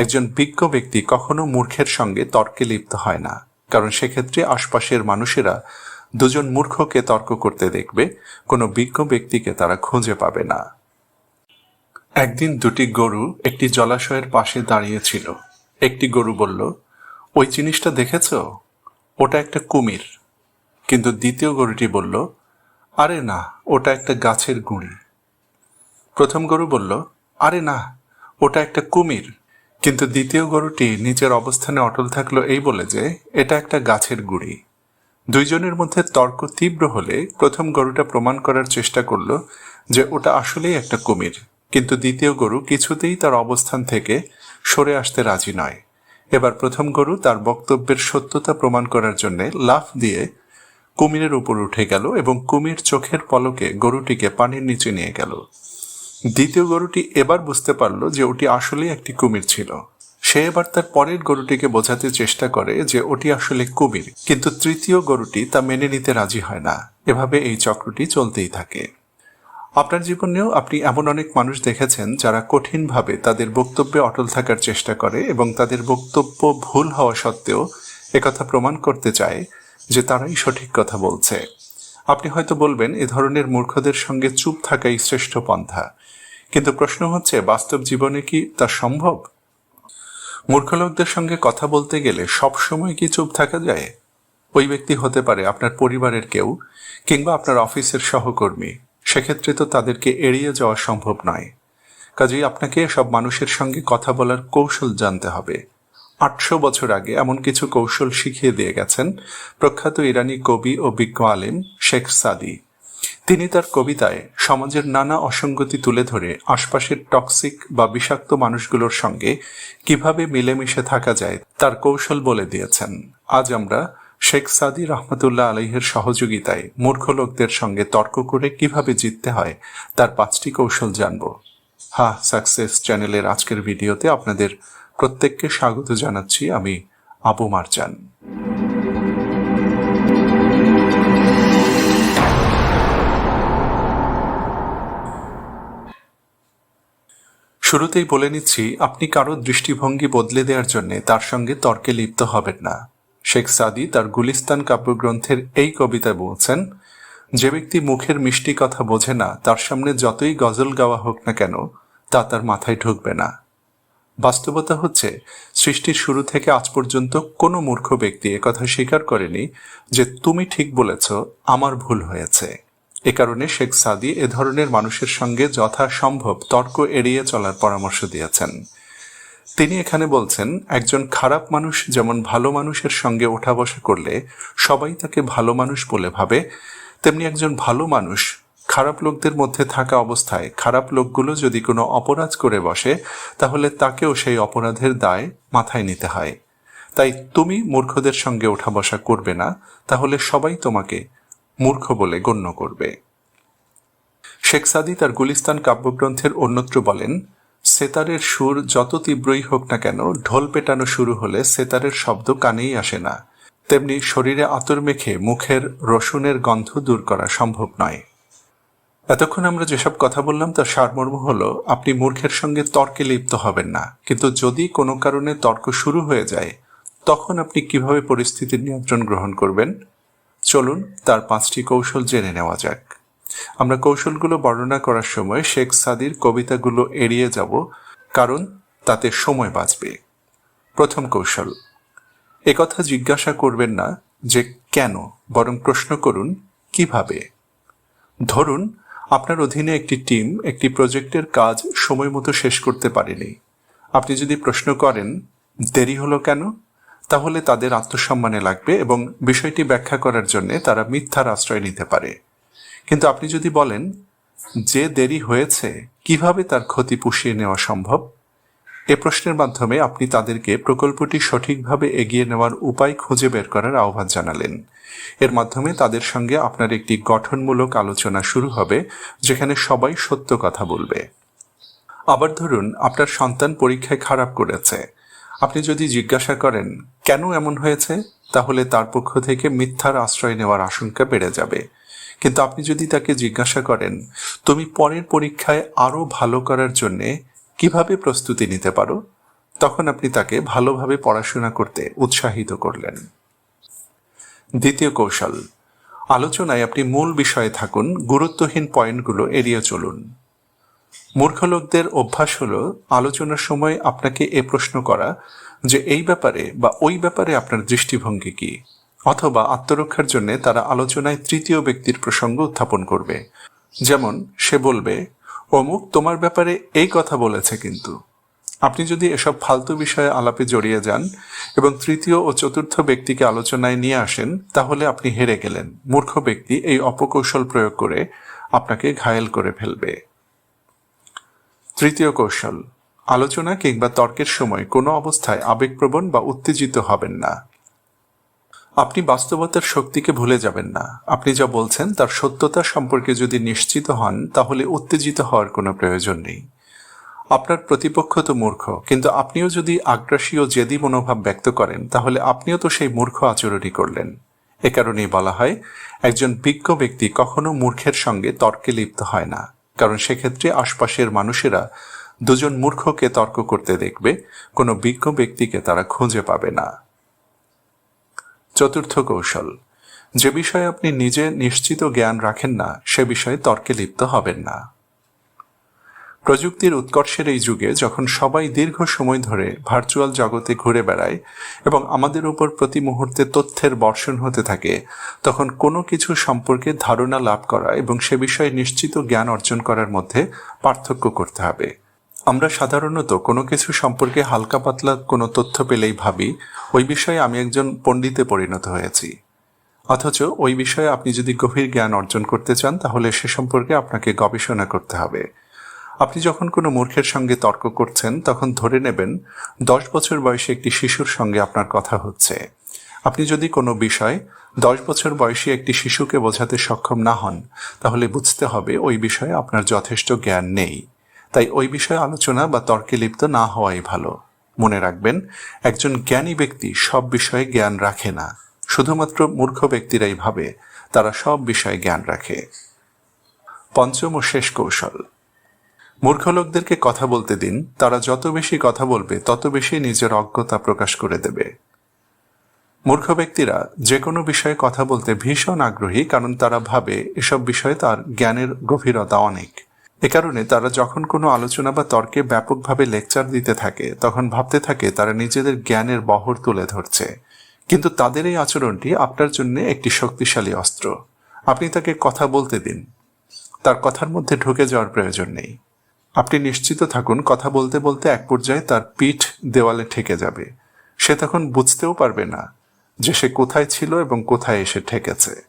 একজন বিজ্ঞ ব্যক্তি কখনো মূর্খের সঙ্গে তর্কে লিপ্ত হয় না, কারণ সেক্ষেত্রে আশপাশের মানুষেরা দুজন মূর্খকে তর্ক করতে দেখবে, কোনো বিজ্ঞ ব্যক্তিকে তারা খুঁজে পাবে না। একদিন দুটি গরু একটি জলাশয়ের পাশে দাঁড়িয়েছিল। একটি গরু বলল, ওই জিনিসটা দেখেছ? ওটা একটা কুমির। কিন্তু দ্বিতীয় গরুটি বলল, আরে না, ওটা একটা গাছের গুঁড়ি। প্রথম গরু বলল, আরে না, ওটা একটা কুমির। কিন্তু দ্বিতীয় গরুটি নিজের অবস্থানে অটল থাকল এই বলে যে, এটা একটা গাছের গুঁড়ি। দুইজনের মধ্যে তর্ক তীব্র হলে প্রথম গরুটা প্রমাণ করার চেষ্টা করল যে, ওটা আসলেই একটা কুমির। কিন্তু দ্বিতীয় গরু কিছুতেই তার অবস্থান থেকে সরে আসতে রাজি নয়। এবার প্রথম গরু তার বক্তব্যের সত্যতা প্রমাণ করার জন্য লাফ দিয়ে কুমিরের উপর উঠে গেল এবং কুমির চোখের পলকে গরুটিকে পানির নিচে নিয়ে গেল। দ্বিতীয় গরুটি এবার বুঝতে পারল যে ওটি আসলেই একটি কুমির ছিল। সে এবার তার পরের গরুটিকে বোঝাতে চেষ্টা করে যে ওটি আসলে কুমির, কিন্তু তৃতীয় গরুটি তা মেনে নিতে রাজি হয় না। এভাবে এই চক্রটি চলতেই থাকে। আপনার জীবনেও আপনি এমন অনেক মানুষ দেখেছেন যারা কঠিনভাবে তাদের বক্তব্যে অটল থাকার চেষ্টা করে এবং তাদের বক্তব্য ভুল হওয়া সত্ত্বেও একথা প্রমাণ করতে চায় যে তারাই সঠিক কথা বলছে। আপনি হয়তো বলবেন, এ ধরনের মূর্খদের সঙ্গে চুপ থাকাই শ্রেষ্ঠ পন্থা। কিন্তু প্রশ্ন হচ্ছে, বাস্তব জীবনে কি তা সম্ভব? মূর্খ লোকদের সঙ্গে কথা বলতে গেলে সব সময় কি চুপ থাকা যায়? ওই ব্যক্তি হতে পারে আপনার পরিবারের কেউ, কিংবা আপনার অফিসের সহকর্মী। সেক্ষেত্রে তো তাদেরকে এড়িয়ে যাওয়া সম্ভব নয়। কাজেই আপনাকে সব মানুষের সঙ্গে কথা বলার কৌশল জানতে হবে। আটশো বছর আগে এমন কিছু কৌশল শিখিয়ে দিয়ে গেছেন প্রখ্যাত ইরানি কবি ও বিজ্ঞ আলেম শেখ সাদি। তিনি তার কবিতায় সমাজের নানা অসঙ্গতি তুলে ধরে আশপাশের টক্সিক বা বিষাক্ত মানুষগুলোর সঙ্গে কীভাবে মিলেমিশে থাকা যায় তার কৌশল বলে দিয়েছেন। আজ আমরা শেখ সাদি রহমতুল্লাহ আলহের সহযোগিতায় মূর্খ লোকদের সঙ্গে তর্ক করে কীভাবে জিততে হয় তার পাঁচটি কৌশল জানব। হা, সাকসেস চ্যানেলের আজকের ভিডিওতে আপনাদের প্রত্যেককে স্বাগত জানাচ্ছি আমি আবু মারজান। শুরুতেই বলে নিচ্ছি, আপনি কারও দৃষ্টিভঙ্গি বদলে দেওয়ার জন্য তার সঙ্গে তর্কে লিপ্ত হবেন না। শেখ সাদি তার গুলিস্তান কাব্যগ্রন্থের এই কবিতায় বলছেন, যে ব্যক্তি মুখের মিষ্টি কথা বোঝে না, তার সামনে যতই গজল গাওয়া হোক না কেন, তা তার মাথায় ঢুকবে না। বাস্তবতা হচ্ছে, সৃষ্টির শুরু থেকে আজ পর্যন্ত কোনো মূর্খ ব্যক্তি একথা স্বীকার করেনি যে, তুমি ঠিক বলেছ, আমার ভুল হয়েছে। এ কারণে শেখ সাদি এ ধরনের মানুষের সঙ্গে যথাসম্ভব তর্ক এড়িয়ে চলার পরামর্শ দিয়েছেন। তিনি এখানে বলছেন, একজন খারাপ মানুষ যেমন ভালো মানুষের সঙ্গে ওঠা বসা করলে সবাই তাকে ভালো মানুষ বলে ভাবে, তেমনি একজন ভালো মানুষ খারাপ লোকদের মধ্যে থাকা অবস্থায় খারাপ লোকগুলো যদি কোনো অপরাধ করে বসে, তাহলে তাকেও সেই অপরাধের দায় মাথায় নিতে হয়। তাই তুমি মূর্খদের সঙ্গে ওঠা বসা করবে না, তাহলে সবাই তোমাকে মূর্খ বলে গণ্য করবে। শেখ সাদি তার গুলিস্তান কাব্যগ্রন্থের অন্যত্র বলেন, সেতারের সুর যত তীব্রই হোক না কেন, ঢোল পেটানো শুরু হলে সেতারের শব্দ কানেই আসে না। তেমনি শরীরে আতর মেখে মুখের রসুনের গন্ধ দূর করা সম্ভব নয়। এতক্ষণ আমরা যেসব কথা বললাম, তার সারমর্ম হলো, আপনি মূর্খের সঙ্গে তর্কে লিপ্ত হবেন না। কিন্তু যদি কোনো কারণে তর্ক শুরু হয়ে যায়, তখন আপনি কীভাবে পরিস্থিতির নিয়ন্ত্রণ গ্রহণ করবেন? চলুন তার পাঁচটি কৌশল জেনে নেওয়া যাক। আমরা কৌশলগুলো বর্ণনা করার সময় শেখ সাদির কবিতাগুলো এড়িয়ে যাব, কারণ তাতে সময় বাঁচবে। প্রথম কৌশল একথা জিজ্ঞাসা করবেন না যে কেন, বরং প্রশ্ন করুন, কীভাবে? ধরুন, আপনার অধীনে একটি টিম একটি প্রজেক্টের কাজ সময় মতো শেষ করতে পারেনি। আপনি যদি প্রশ্ন করেন, দেরি হলো কেন? তাহলে তাদের আত্মসম্মানে লাগবে এবং বিষয়টি ব্যাখ্যা করার জন্য তারা মিথ্যার আশ্রয় নিতে পারে। কিন্তু আপনি যদি বলেন, যে দেরি হয়েছে, কীভাবে তার ক্ষতি পুষিয়ে নেওয়া সম্ভব? এ প্রশ্নের মাধ্যমে আপনি তাদেরকে প্রকল্পটি সঠিকভাবে এগিয়ে নেওয়ার উপায় খুঁজে বের করার আহ্বান জানালেন। এর মাধ্যমে তাদের সঙ্গে আপনার একটি গঠনমূলক আলোচনা শুরু হবে, যেখানে সবাই সত্য কথা বলবে। আবার ধরুন, আপনার সন্তান পরীক্ষায় খারাপ করেছে। আপনি যদি জিজ্ঞাসা করেন, কেন এমন হয়েছে? তাহলে তার পক্ষ থেকে মিথ্যার আশ্রয় নেওয়ার আশঙ্কা বেড়ে যাবে। কিন্তু আপনি যদি তাকে জিজ্ঞাসা করেন, তুমি পরের পরীক্ষায় আরও ভালো করার জন্যে কীভাবে প্রস্তুতি নিতে পারো? তখন আপনি তাকে ভালোভাবে পড়াশোনা করতে উৎসাহিত করলেন। দ্বিতীয় কৌশল, আলোচনায় আপনি মূল বিষয়ে থাকুন, গুরুত্বহীন পয়েন্টগুলো এড়িয়ে চলুন। মূর্খ লোকদের অভ্যাস হলো আলোচনার সময় আপনাকে এ প্রশ্ন করা যে এই ব্যাপারে বা ওই ব্যাপারে আপনার দৃষ্টিভঙ্গি কি? অথবা আত্মরক্ষার জন্য তারা আলোচনায় তৃতীয় ব্যক্তির প্রসঙ্গ উত্থাপন করবে। যেমন, সে বলবে, অমুক তোমার ব্যাপারে এই কথা বলেছে কিন্তু। আপনি যদি এসব ফালতু বিষয়ে আলাপে জড়িয়ে যান এবং তৃতীয় ও চতুর্থ ব্যক্তিকে আলোচনায় নিয়ে আসেন, তাহলে আপনি হেরে গেলেন। মূর্খ ব্যক্তি এই অপকৌশল প্রয়োগ করে আপনাকে ঘায়েল করে ফেলবে। তৃতীয় কৌশল। আলোচনা কিংবা তর্কের সময় কোনো অবস্থায় আবেগপ্রবণ বা উত্তেজিত হবেন না। আপনি বাস্তবতার শক্তিকে ভুলে যাবেন না। আপনি যা বলছেন তার সত্যতা সম্পর্কে যদি নিশ্চিত হন, তাহলে উত্তেজিত হওয়ার কোনো প্রয়োজন নেই। আপনার প্রতিপক্ষ তো মূর্খ, কিন্তু আপনিও যদি আগ্রাসী ও জেদি মনোভাব ব্যক্ত করেন, তাহলে আপনিও তো সেই মূর্খ আচরণই করলেন। এ কারণেই বলা হয়, একজন বিজ্ঞ ব্যক্তি কখনো মূর্খের সঙ্গে তর্কে লিপ্ত হয় না। কারণ সেক্ষেত্রে আশপাশের মানুষেরা দুজন মূর্খকে তর্ক করতে দেখবে, কোনো বিজ্ঞ ব্যক্তিকে তারা খুঁজে পাবে না। চতুর্থ কৌশল, যে বিষয়ে আপনি নিজে নিশ্চিত জ্ঞান রাখেন না, সে বিষয়ে তর্কে লিপ্ত হবেন না। প্রযুক্তির উৎকর্ষের এই যুগে যখন সবাই দীর্ঘ সময় ধরে ভার্চুয়াল জগতে ঘুরে বেড়ায় এবং আমাদের উপর প্রতি মুহূর্তে তথ্যের বর্ষণ হতে থাকে, তখন কোনো কিছু সম্পর্কে ধারণা লাভ করা এবং সে বিষয়ে নিশ্চিত জ্ঞান অর্জন করার মধ্যে পার্থক্য করতে হবে। আমরা সাধারণত কোনো কিছু সম্পর্কে হালকা পাতলা কোনো তথ্য পেলেই ভাবি, ওই বিষয়ে আমি একজন পণ্ডিতে পরিণত হয়েছি। অথচ ওই বিষয়ে আপনি যদি গভীর জ্ঞান অর্জন করতে চান, তাহলে সে সম্পর্কে আপনাকে গবেষণা করতে হবে। আপনি যখন কোনো মূর্খের সঙ্গে তর্ক করছেন, তখন ধরে নেবেন দশ বছর বয়সী একটি শিশুর সঙ্গে আপনার কথা হচ্ছে। আপনি যদি কোনো বিষয় দশ বছর বয়সী একটি শিশুকে বোঝাতে সক্ষম না হন, তাহলে বুঝতে হবে ওই বিষয়ে আপনার যথেষ্ট জ্ঞান নেই। তাই ওই বিষয়ে আলোচনা বা তর্কে লিপ্ত না হওয়াই ভালো। মনে রাখবেন, একজন জ্ঞানী ব্যক্তি সব বিষয়ে জ্ঞান রাখে না। শুধুমাত্র মূর্খ ব্যক্তিরাই ভাবে, তারা সব বিষয়ে জ্ঞান রাখে। পঞ্চম ও শেষ কৌশল। মূর্খ লোকদেরকে কথা বলতে দিন, তারা যত বেশি কথা বলবে, তত বেশি নিজের অজ্ঞতা প্রকাশ করে দেবে। মূর্খ ব্যক্তিরা যে কোনো বিষয়ে কথা বলতে ভীষণ আগ্রহী, কারণ তারা ভাবে এসব বিষয়ে তার জ্ঞানের গভীরতা অনেক। এ কারণে তারা যখন কোনো আলোচনা বা তর্কে ব্যাপকভাবে লেকচার দিতে থাকে, তখন ভাবতে থাকে তারা নিজেদের জ্ঞানের বহর তুলে ধরছে। কিন্তু তাদের এই আচরণটি আপনার জন্য একটি শক্তিশালী অস্ত্র। আপনি তাকে কথা বলতে দিন। তার কথার মধ্যে ঢুকে যাওয়ার প্রয়োজন নেই। আপনি নিশ্চিত থাকুন, কথা বলতে বলতে এক পর্যায়ে তার পিঠ দেওয়ালে ঠেকে যাবে। সে তখন বুঝতেও পারবে না যে সে কোথায় ছিল এবং কোথায় এসে ঠেকেছে।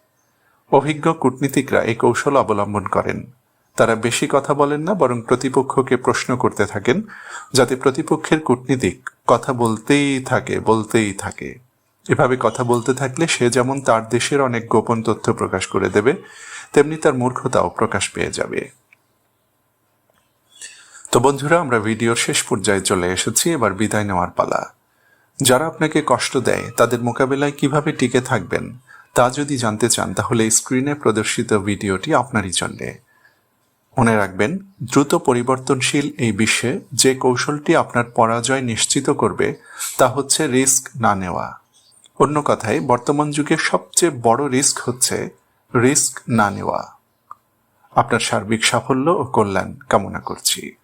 অভিজ্ঞ কূটনীতিকরা এই কৌশল অবলম্বন করেন। তারা বেশি কথা বলেন না, বরং প্রতিপক্ষকে প্রশ্ন করতে থাকেন, যাতে প্রতিপক্ষের কূটনীতিক কথা বলতেই থাকে বলতেই থাকে। এভাবে কথা বলতে থাকলে সে যেমন তার দেশের অনেক গোপন তথ্য প্রকাশ করে দেবে, তেমনি তার মূর্খতাও প্রকাশ পেয়ে যাবে। তো বন্ধুরা, আমরা ভিডিওর শেষ পর্যায়ে চলে এসেছি। এবার বিদায় নেওয়ার পালা। যারা আপনাকে কষ্ট দেয়, তাদের মোকাবেলায় কীভাবে টিকে থাকবেন, তা যদি জানতে চান, তাহলে স্ক্রিনে প্রদর্শিত ভিডিওটি আপনারই জন্যে। মনে রাখবেন, দ্রুত পরিবর্তনশীল এই বিশ্বে যে কৌশলটি আপনার পরাজয় নিশ্চিত করবে, তা হচ্ছে রিস্ক না নেওয়া। অন্য কথায়, বর্তমান যুগে সবচেয়ে বড় রিস্ক হচ্ছে রিস্ক না নেওয়া। আপনার সার্বিক সাফল্য ও কল্যাণ কামনা করছি।